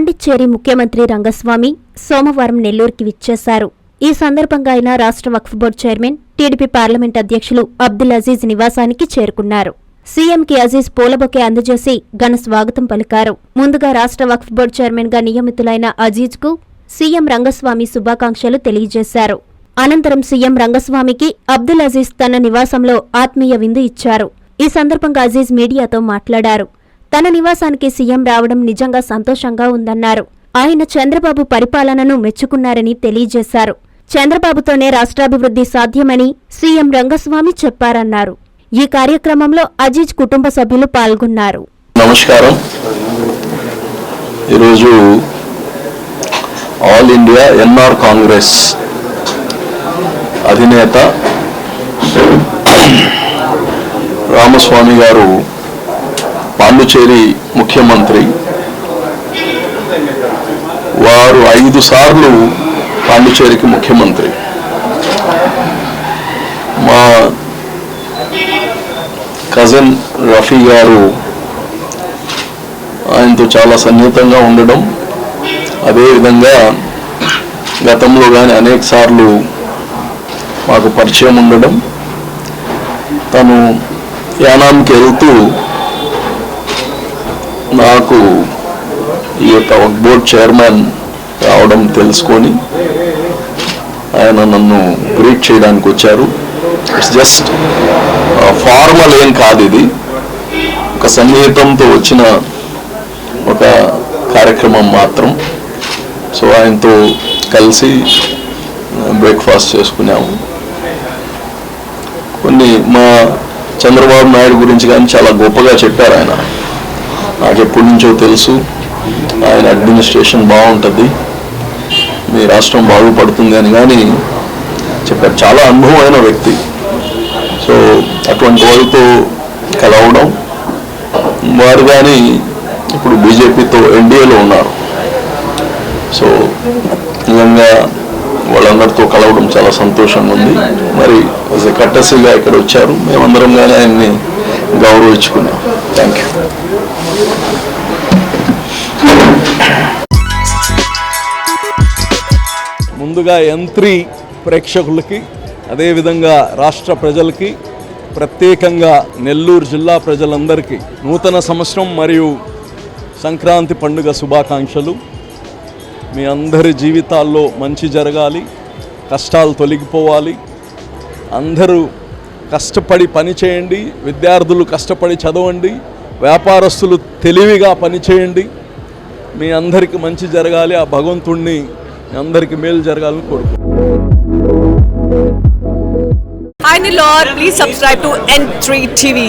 పాండిచ్చేరి ముఖ్యమంత్రి రంగస్వామి సోమవారం నెల్లూరుకి విచ్చేశారు. ఈ సందర్భంగా ఆయన రాష్ట్ర Waqf board chairman TDP parliament అధ్యక్షులు అబ్దుల్ అజీజ్ నివాసానికి చేరుకున్నారు. సీఎంకి అజీజ్ పూలబొకే అందజేసి ఘన స్వాగతం పలికారు. ముందుగా రాష్ట్ర వక్ఫ్ బోర్డు చైర్మన్గా నియమితులైన అజీజ్కు సీఎం రంగస్వామి శుభాకాంక్షలు తెలియజేశారు. అనంతరం సీఎం రంగస్వామికి అబ్దుల్ అజీజ్ తన నివాసంలో ఆత్మీయ విందు ఇచ్చారు. ఈ సందర్భంగా అజీజ్ మీడియాతో మాట్లాడారు. తన నివాసానికి సీఎం రావడం నిజంగా సంతోషంగా ఉందన్నారు. ఆయన చంద్రబాబు పరిపాలనను మెచ్చుకున్నారని తెలియజేశారు. చంద్రబాబుతోనే రాష్ట్రాభివృద్ధి సాధ్యమని సీఎం రంగస్వామి చెప్పారన్నారు. ఈ కార్యక్రమంలో అజీజ్ కుటుంబ సభ్యులు పాల్గొన్నారు. నమస్కారం. ఈరోజు ఆల్ ఇండియా ఎన్ఆర్ కాంగ్రెస్ అధినేత రామస్వామి గారు పాండుచేరి ముఖ్యమంత్రి. వారు ఐదు సార్లు పాండుచేరికి ముఖ్యమంత్రి. మా కజిన్ రఫీ గారు ఆయనతో చాలా సన్నిహితంగా ఉండడం అదేవిధంగా గతంలో కానీ అనేక సార్లు మాకు పరిచయం ఉండడం. తను యానాంకి వెళ్తూ నాకు ఈ యొక్క బోర్డ్ చైర్మన్ రావడం తెలుసుకొని ఆయన నన్ను గ్రీట్ చేయడానికి వచ్చారు. ఇట్స్ జస్ట్ ఫార్మల్ ఏం కాదు ఇది. ఒక సంగీతంతో వచ్చిన ఒక కార్యక్రమం మాత్రం. సో ఆయనతో కలిసి బ్రేక్ఫాస్ట్ చేసుకున్నాము. కొన్ని మా చంద్రబాబు నాయుడు గురించి కానీ చాలా గొప్పగా చెప్పారు ఆయన. నాకు ఎప్పటి నుంచో తెలుసు. ఆయన అడ్మినిస్ట్రేషన్ బాగుంటుంది. మీ రాష్ట్రం బాగుపడుతుంది అని కానీ చెప్పారు. చాలా అనుభవమైన వ్యక్తి. సో అటువంటి వాళ్ళతో కలవడం. వారు కానీ ఇప్పుడు బీజేపీతో ఎన్డీఏలో ఉన్నారు. సో నిజంగా వాళ్ళందరితో కలవడం చాలా సంతోషంగా ఉంది. మరి యాజ్ ఎ కట్టసిగా ఇక్కడ వచ్చారు. మేమందరం కానీ ఆయన్ని గౌరవించుకున్నాం. థ్యాంక్ యూ ముందుగా యంత్రి ప్రేక్షకులకి అదేవిధంగా రాష్ట్ర ప్రజలకి ప్రత్యేకంగా నెల్లూరు జిల్లా ప్రజలందరికీ నూతన సంవత్సరం మరియు సంక్రాంతి పండుగ శుభాకాంక్షలు. మీ అందరి జీవితాల్లో మంచి జరగాలి కష్టాలు తొలగిపోవాలి. అందరూ కష్టపడి పని చేయండి విద్యార్థులు కష్టపడి చదవండి వ్యాపారస్తులు తెలివిగా పనిచేయండి మీ అందరికీ మంచి జరగాలి ఆ భగవంతుణ్ణి అందరికి మేలు జరగాలని కోరుకుంటున్నాను. Please subscribe to entry TV